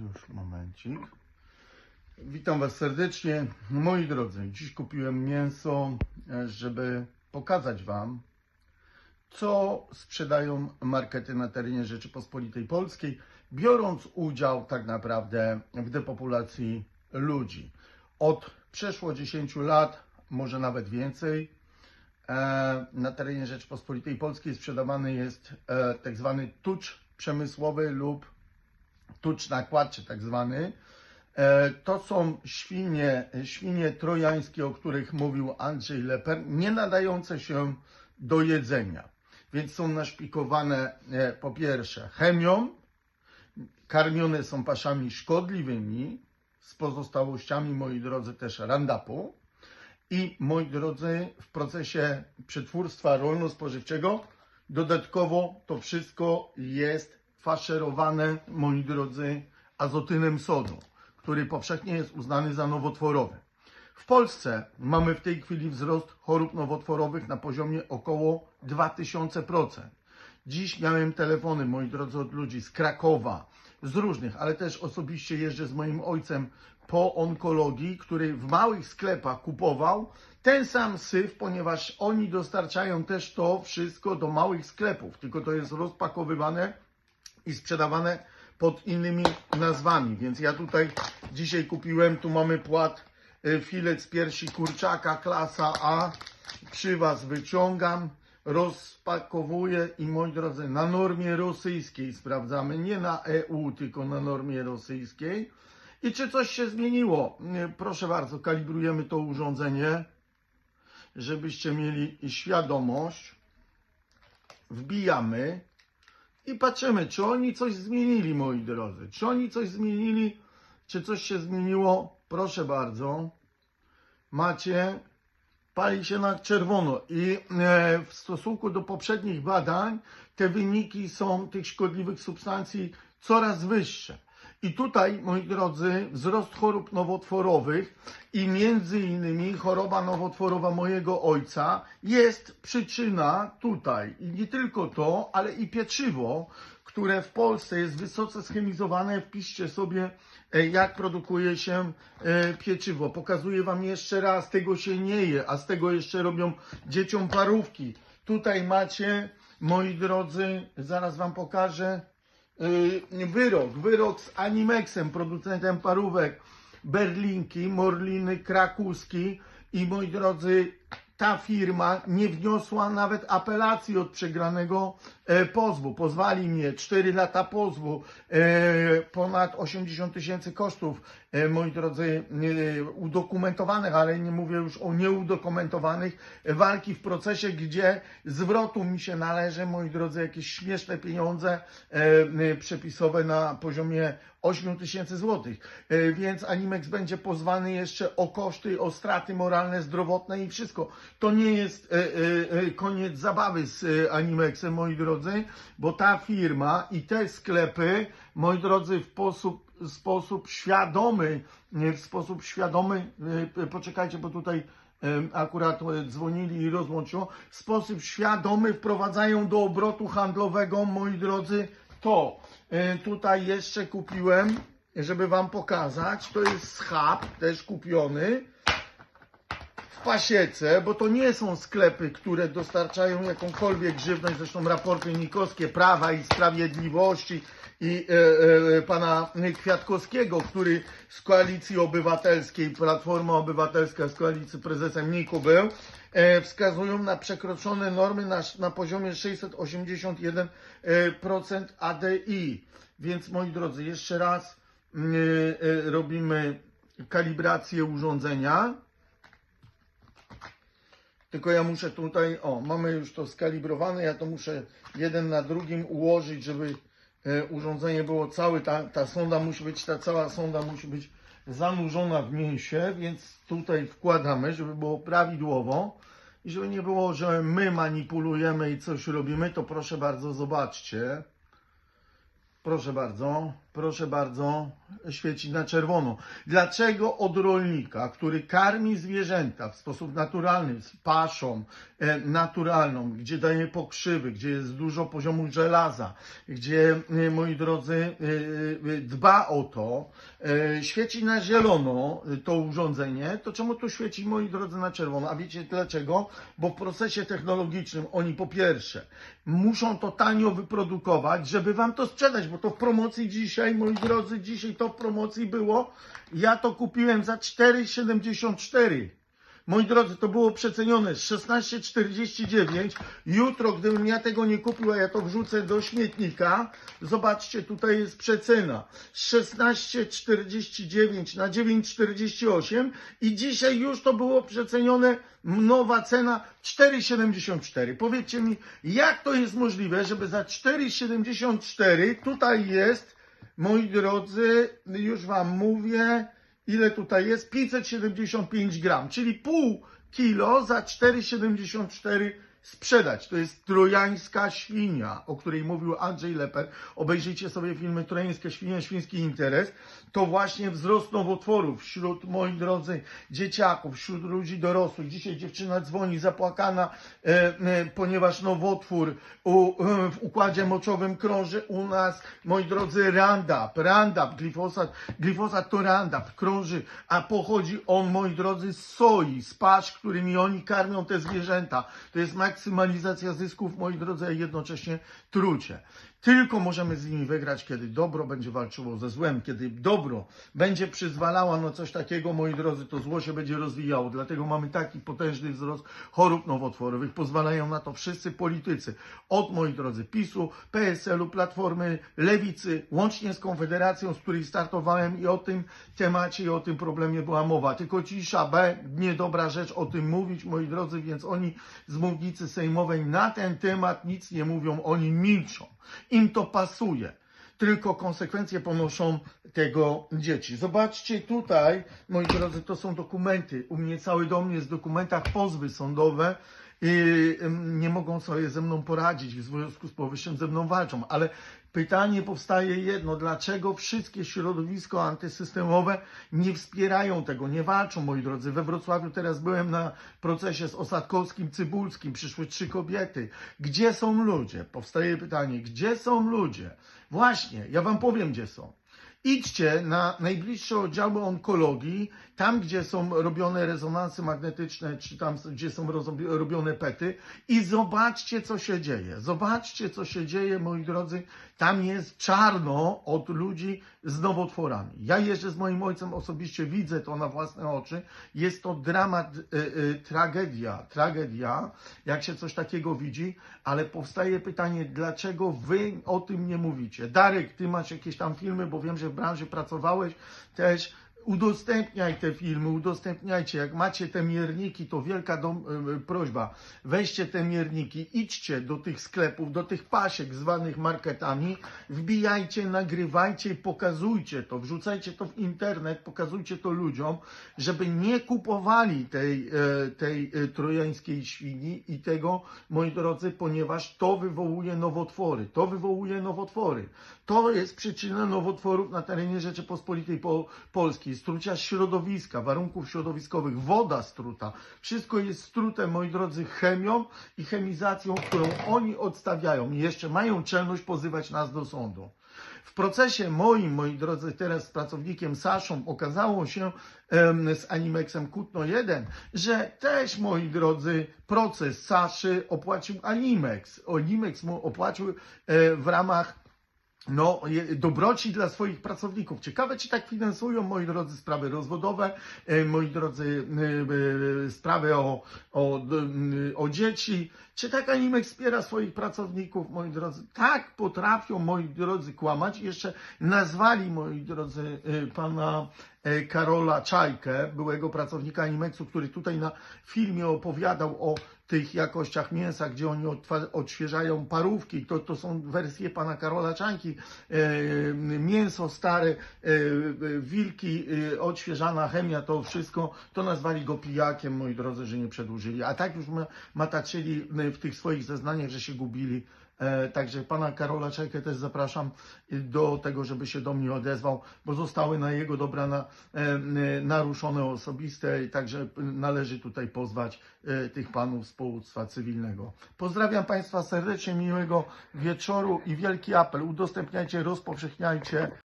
już momencik. Witam Was serdecznie. Moi drodzy, dziś kupiłem mięso, e, żeby pokazać Wam, co sprzedają markety na terenie Rzeczypospolitej Polskiej, biorąc udział tak naprawdę w depopulacji ludzi. Od przeszło 10 lat, może nawet więcej, e, na terenie Rzeczypospolitej Polskiej sprzedawany jest e, tak zwany tucz przemysłowy lub tucz nakładczy tak zwany. E, To są świnie, świnie trojańskie, o których mówił Andrzej Leper, nie nadające się do jedzenia. Więc są naszpikowane e, po pierwsze chemią, karmione są paszami szkodliwymi, z pozostałościami, moi drodzy, też randapu. I moi drodzy, w procesie przetwórstwa rolno-spożywczego dodatkowo to wszystko jest faszerowane, moi drodzy, azotynem sodu, który powszechnie jest uznany za nowotworowy. W Polsce mamy w tej chwili wzrost chorób nowotworowych na poziomie około 2000%. Dziś miałem telefony, moi drodzy, od ludzi z Krakowa, z różnych, ale też osobiście jeżdżę z moim ojcem po onkologii, który w małych sklepach kupował ten sam syf, ponieważ oni dostarczają też to wszystko do małych sklepów, tylko to jest rozpakowywane i sprzedawane pod innymi nazwami. Więc ja tutaj dzisiaj kupiłem, tu mamy płat y, filet z piersi kurczaka, klasa A. Przy Was wyciągam, rozpakowuję i moi drodzy, na normie rosyjskiej sprawdzamy, nie na EU, tylko na normie rosyjskiej. I czy coś się zmieniło? Y, Proszę bardzo, kalibrujemy to urządzenie, żebyście mieli świadomość. Wbijamy i patrzymy, czy oni coś zmienili, moi drodzy. Czy oni coś zmienili, czy coś się zmieniło? Proszę bardzo. Macie, pali się na czerwono. I e, w stosunku do poprzednich badań, te wyniki są tych szkodliwych substancji coraz wyższe. I tutaj, moi drodzy, wzrost chorób nowotworowych i między innymi choroba nowotworowa mojego ojca jest przyczyna tutaj. I nie tylko to, ale i pieczywo, które w Polsce jest wysoce schemizowane. Wpiszcie sobie, e, jak produkuje się e, pieczywo. Pokazuję Wam jeszcze raz, tego się nie je, a z tego jeszcze robią dzieciom parówki. Tutaj macie, moi drodzy, zaraz Wam pokażę, wyrok, wyrok z Animexem, producentem parówek. Berlinki, Morliny, Krakowski i moi drodzy, ta firma nie wniosła nawet apelacji od przegranego e, pozwu. Pozwali mnie 4 lata pozwu, e, ponad 80 tysięcy kosztów, e, moi drodzy, udokumentowanych, ale nie mówię już o nieudokumentowanych, walki w procesie, gdzie zwrotu mi się należy, moi drodzy, jakieś śmieszne pieniądze przepisowe na poziomie 8 tysięcy złotych. E, Więc Animex będzie pozwany jeszcze o koszty, o straty moralne, zdrowotne i wszystko. To nie jest e, e, koniec zabawy z Animexem, moi drodzy, bo ta firma i te sklepy, moi drodzy, w sposób, sposób świadomy, w sposób świadomy, poczekajcie, bo tutaj akurat dzwonili i rozłączyło, w sposób świadomy wprowadzają do obrotu handlowego, moi drodzy, to. E, Tutaj jeszcze kupiłem, żeby Wam pokazać, to jest schab, też kupiony pasiece, bo to nie są sklepy, które dostarczają jakąkolwiek żywność, zresztą raporty nikowskie Prawa i Sprawiedliwości i e, e, pana Kwiatkowskiego, który z Koalicji Obywatelskiej, Platforma Obywatelska z Koalicji prezesem Niku był, e, wskazują na przekroczone normy na, na poziomie 681% e, ADI. Więc moi drodzy, jeszcze raz mm, e, e, robimy kalibrację urządzenia. Tylko ja muszę tutaj, o, mamy już to skalibrowane, ja to muszę jeden na drugim ułożyć, żeby e, urządzenie było całe, ta, ta sonda musi być, ta cała sonda musi być zanurzona w mięsie, więc tutaj wkładamy, żeby było prawidłowo i żeby nie było, że my manipulujemy i coś robimy, to proszę bardzo, zobaczcie. Proszę bardzo. proszę bardzo, świeci na czerwono. Dlaczego od rolnika, który karmi zwierzęta w sposób naturalny, z paszą e, naturalną, gdzie daje pokrzywy, gdzie jest dużo poziomu żelaza, gdzie, e, moi drodzy, e, dba o to, świeci na zielono to urządzenie, to czemu tu świeci, moi drodzy, na czerwono? A wiecie dlaczego? Bo w procesie technologicznym oni po pierwsze muszą to tanio wyprodukować, żeby wam to sprzedać, bo to w promocji dzisiaj, moi drodzy, dzisiaj to w promocji było. Ja to kupiłem za 4,74. Moi drodzy, to było przecenione 16,49. Jutro, gdybym ja tego nie kupił, a ja to wrzucę do śmietnika, zobaczcie, tutaj jest przecena 16,49 na 9,48 i dzisiaj już to było przecenione, nowa cena 4,74. Powiedzcie mi, jak to jest możliwe, żeby za 4,74 tutaj jest, moi drodzy, już Wam mówię, ile tutaj jest? 575 gram, czyli pół kilo za 4,74 sprzedać. To jest trojańska świnia, o której mówił Andrzej Leper. Obejrzyjcie sobie filmy Trojańska świnia, świński interes. To właśnie wzrost nowotworów wśród, moi drodzy, dzieciaków, wśród ludzi dorosłych. Dzisiaj dziewczyna dzwoni zapłakana, e, e, ponieważ nowotwór u, e, w układzie moczowym krąży u nas, moi drodzy, Roundup, Roundup, glifosat, glifosat to Roundup, krąży, a pochodzi on, moi drodzy, z soi, z pasz, którymi oni karmią te zwierzęta. To jest maksymalizacja zysków, moi drodzy, a jednocześnie trucie. Tylko możemy z nimi wygrać, kiedy dobro będzie walczyło ze złem, kiedy dobro będzie przyzwalało na coś takiego, moi drodzy, to zło się będzie rozwijało. Dlatego mamy taki potężny wzrost chorób nowotworowych. Pozwalają na to wszyscy politycy. Od, moi drodzy, PiSu, PSL-u, Platformy, Lewicy, łącznie z Konfederacją, z której startowałem i o tym temacie i o tym problemie była mowa. Tylko cisza, B, niedobra rzecz o tym mówić, moi drodzy, więc oni z mównicy sejmowej na ten temat nic nie mówią, oni milczą. Im to pasuje. Tylko konsekwencje ponoszą tego dzieci. Zobaczcie tutaj, moi drodzy, to są dokumenty. U mnie cały dom jest w dokumentach, pozwy sądowe nie mogą sobie ze mną poradzić, w związku z powyższym ze mną walczą. Ale pytanie powstaje jedno, dlaczego wszystkie środowisko antysystemowe nie wspierają tego, nie walczą, moi drodzy. We Wrocławiu teraz byłem na procesie z Osadkowskim, Cybulskim, przyszły trzy kobiety. Gdzie są ludzie? Powstaje pytanie, gdzie są ludzie? Właśnie, ja wam powiem, gdzie są. Idźcie na najbliższe oddziały onkologii, tam gdzie są robione rezonanse magnetyczne, czy tam gdzie są robione pety i zobaczcie, co się dzieje. Zobaczcie, co się dzieje, moi drodzy. Tam jest czarno od ludzi z nowotworami. Ja jeżdżę z moim ojcem osobiście, widzę to na własne oczy. Jest to dramat, y, y, tragedia, tragedia, jak się coś takiego widzi, ale powstaje pytanie, dlaczego wy o tym nie mówicie? Darek, ty masz jakieś tam filmy, bo wiem, że branży pracowałeś też. Udostępniaj te filmy, udostępniajcie. Jak macie te mierniki, to wielka dom, y, prośba. Weźcie te mierniki, idźcie do tych sklepów, do tych pasiek zwanych marketami, wbijajcie, nagrywajcie pokazujcie to. Wrzucajcie to w internet, pokazujcie to ludziom, żeby nie kupowali tej, e, tej e, trojańskiej świni i tego, moi drodzy, ponieważ to wywołuje nowotwory. To wywołuje nowotwory. To jest przyczyna nowotworów na terenie Rzeczypospolitej po, Polskiej. Strucia środowiska, warunków środowiskowych, woda struta. Wszystko jest strute, moi drodzy, chemią i chemizacją, którą oni odstawiają. I jeszcze mają czelność pozywać nas do sądu. W procesie moim, moi drodzy, teraz z pracownikiem Saszą okazało się em, z Animexem Kutno 1, że też, moi drodzy, proces Saszy opłacił Animex. Animex mu opłacił e, w ramach no, dobroci dla swoich pracowników. Ciekawe, czy tak finansują, moi drodzy, sprawy rozwodowe, e, moi drodzy, e, e, sprawy o, o, o dzieci. Czy tak Animex wspiera swoich pracowników, moi drodzy? Tak potrafią, moi drodzy, kłamać. Jeszcze nazwali, moi drodzy, pana Karola Czajkę, byłego pracownika Animexu, który tutaj na filmie opowiadał o tych jakościach mięsa, gdzie oni odświeżają parówki, to, to są wersje pana Karola Czajki, e, mięso stare, e, e, wilki, e, odświeżana chemia, to wszystko, to nazwali go pijakiem, moi drodzy, że nie przedłużyli. A tak już ma, mataczyli e, w tych swoich zeznaniach, że się gubili Także pana Karola Czajkę też zapraszam y, do tego, żeby się do mnie odezwał, bo zostały na jego dobra na, e, naruszone osobiste i także należy tutaj pozwać y, tych panów z powództwa cywilnego. Pozdrawiam Państwa serdecznie, miłego wieczoru i wielki apel. Udostępniajcie, rozpowszechniajcie